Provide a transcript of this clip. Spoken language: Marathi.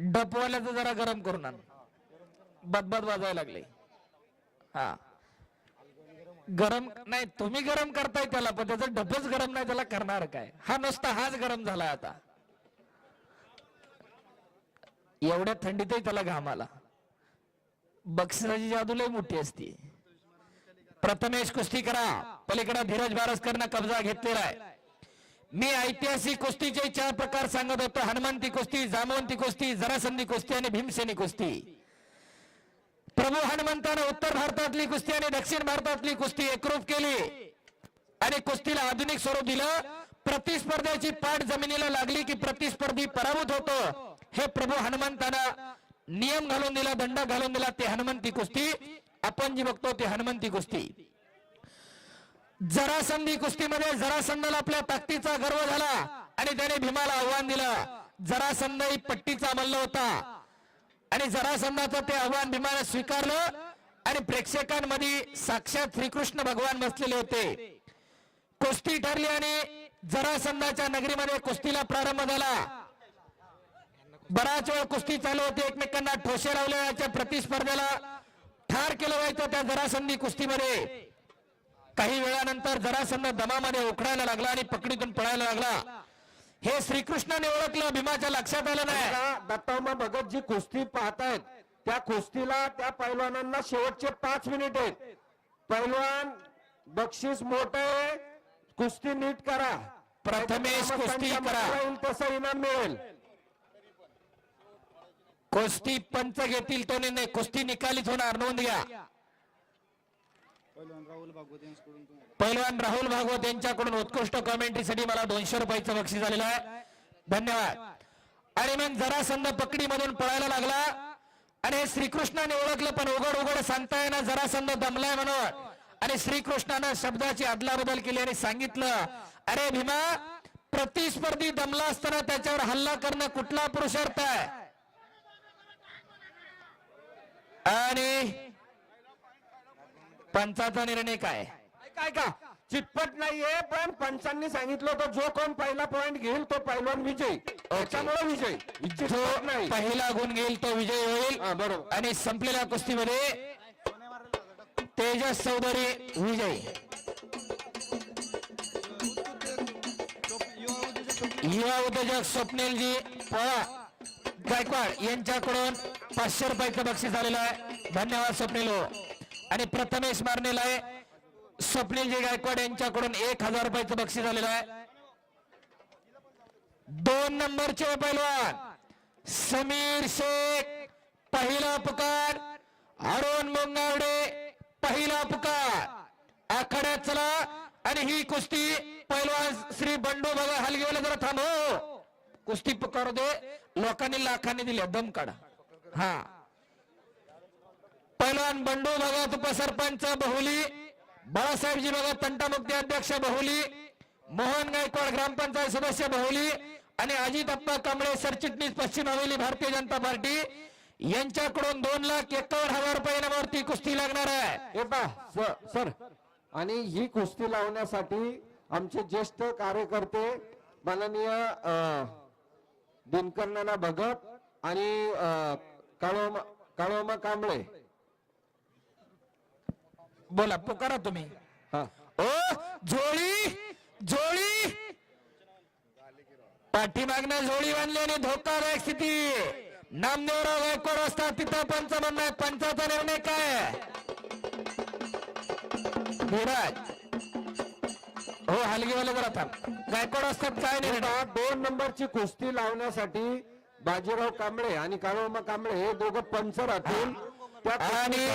डपवाल्याचं जरा गरम करून आण. बदबद वाजायला लागले. हा. गरम नाही तुम्ही गरम करताय त्याला पण त्याचं डबच गरम नाही त्याला करणार काय? हा नुसता हाच गरम झालाय आता. एवढ्या थंडीतही त्याला घाम आला. बक्षिसाची जादू लय मोठी असते. प्रथमेश कुस्ती करा. पलीकडे धीरज बारसकरनं कब्जा घेतलेला आहे. मी ऐतिहासिक कुस्तीचे चार प्रकार सांगत होतो हनुमंती कुस्ती जामवंती कुस्ती जरासंधी कुस्ती आणि भीमसेनी कुस्ती. प्रभू हनुमंतानं उत्तर भारतातली कुस्ती आणि दक्षिण भारतातली कुस्ती एकरूप केली. आणि कुस्तीला आधुनिक स्वरूप दिलं. प्रतिस्पर्ध्याची पाठ जमिनीला लागली की प्रतिस्पर्धी पराभूत होतो. हे प्रभू हनुमंतानं नियम घालून दिला दंड घालून दिला ते हनुमंती कुस्ती. आपण जी बघतो ते हनुमंती कुस्ती. जरासंधी कुस्तीमध्ये जरासंधाला आपल्या ताकदीचा गर्व झाला आणि त्याने भीमाला आव्हान दिलं. जरासंध ही पट्टीचा मल्ल होता. आणि जरासंधाचं ते आव्हान भीमाने स्वीकारलं आणि प्रेक्षकांमध्ये साक्षात श्रीकृष्ण भगवान बसलेले होते. कुस्ती ठरली आणि जरासंधाच्या नगरीमध्ये कुस्तीला प्रारंभ झाला. बराच वेळ कुस्ती चालू होती. एकमेकांना ठोसे लावले याच्या प्रतिस्पर्धेला ठार केलं व्हायचं त्या जरासंधी कुस्तीमध्ये. काही वेळानंतर जरासंध दमामध्ये उकडायला लागला आणि पकडीतून पळायला लागला. हे श्रीकृष्णाने ओळखलं भीमाच्या लक्षात आलं नाही. दत्तामा भगत जी कुस्ती पाहतायत. त्या कुस्तीला त्या पैलवानांना शेवटचे पाच मिनिट आहेत. पैलवान बक्षीस मोठ आहे. कुस्ती नीट करा. प्रथमेश कुस्ती करा. तसं इनाम मिळेल. कुस्ती पंच घेतील तो निर्णय. कुस्ती निकालीच होणार नोंद घ्या. पहिलवान राहुल भागवत यांच्याकडून तुम्हाला पैलवान राहुल भागवत यांच्याकडून उत्कृष्ट कॉमेंट्रीसाठी मला दोनशे रुपयाचं बक्षीस झालेलं आहे. धन्यवाद. आणि मग जरासंध पकडीमधून पळायला लागला. आणि हे श्रीकृष्णाने ओळखलं पण उघड उघड सांगता येणार जरासंध दमलाय म्हणून. आणि श्रीकृष्णानं शब्दाची अदलाबदल केली आणि सांगितलं अरे भीमा प्रतिस्पर्धी दमला असताना त्याच्यावर हल्ला करणं कुठला पुरुषार्थ आहे? आणि पंचाचा निर्णय काय? काय का चितपट नाहीये पण पंचांनी सांगितलं होतं जो कोण पहिला पॉइंट घेईल तो पैलवान विजय. त्याच्यामुळे विजय. जो चितपट नाही. पहिला गुण घेईल तो विजय होईल. हा, बरोबर. आणि संपलेल्या कुस्तीमध्ये तेजस चौधरी विजय. युवा उद्योजक स्वप्नीलजी पळा. गायकवाड यांच्याकडून पाचशे रुपयाचं बक्षीस झालेलं आहे. धन्यवाद स्वप्नील हो. आणि प्रथमेश मारणेला आहे. स्वप्नीलजी गायकवाड यांच्याकडून एक हजार रुपयाचं बक्षीस झालेलं आहे. दोन नंबरचे पैलवान. समीर शेख पहिला पुकार. अरुण मुंगावडे पहिला पुकार. आखाड्यात चला. आणि ही कुस्ती पैलवान श्री बंडू बघा हलगेवाला जरा थांबव. कुस्ती पुकारू दे. लोकांनी लाखांनी दिली दम काढा. हा. पैलवान बंडू भागात उपसरपंच बहुली बाळासाहेबजी भागात तंटामुक्ती अध्यक्ष बहुली मोहन गायकवाड ग्रामपंचायत सदस्य बहुली आणि अजित अप्पा कांबळे सरचिटणीस पश्चिम हवेली भारतीय जनता पार्टी. यांच्याकडून दोन लाख एकावन्न हजार रुपये इनामावरती कुस्ती लागणार आहे. हे सर आणि ही कुस्ती लावण्यासाठी आमचे ज्येष्ठ कार्यकर्ते माननीय अ, भगत आणि काळोमा काळोमा कांबळे बोला पुकारा तुम्ही. ओ झोळी झोळी. पाठीमागनं झोळी बांधली आणि धोकादायक स्थिती. नामदेवराव गायकवाड असतात तिथं पंच म्हणणं आहे. पंचाचा निर्णय काय? धीरज. हो हलगीवाले जरा थांब गायकवाड असतात काय निर्णय? आता दोन नंबरची कुस्ती लावण्यासाठी बाजीराव कांबळे आणि काळोमा कांबळे हे दोघं पंच राहतील त्या आणि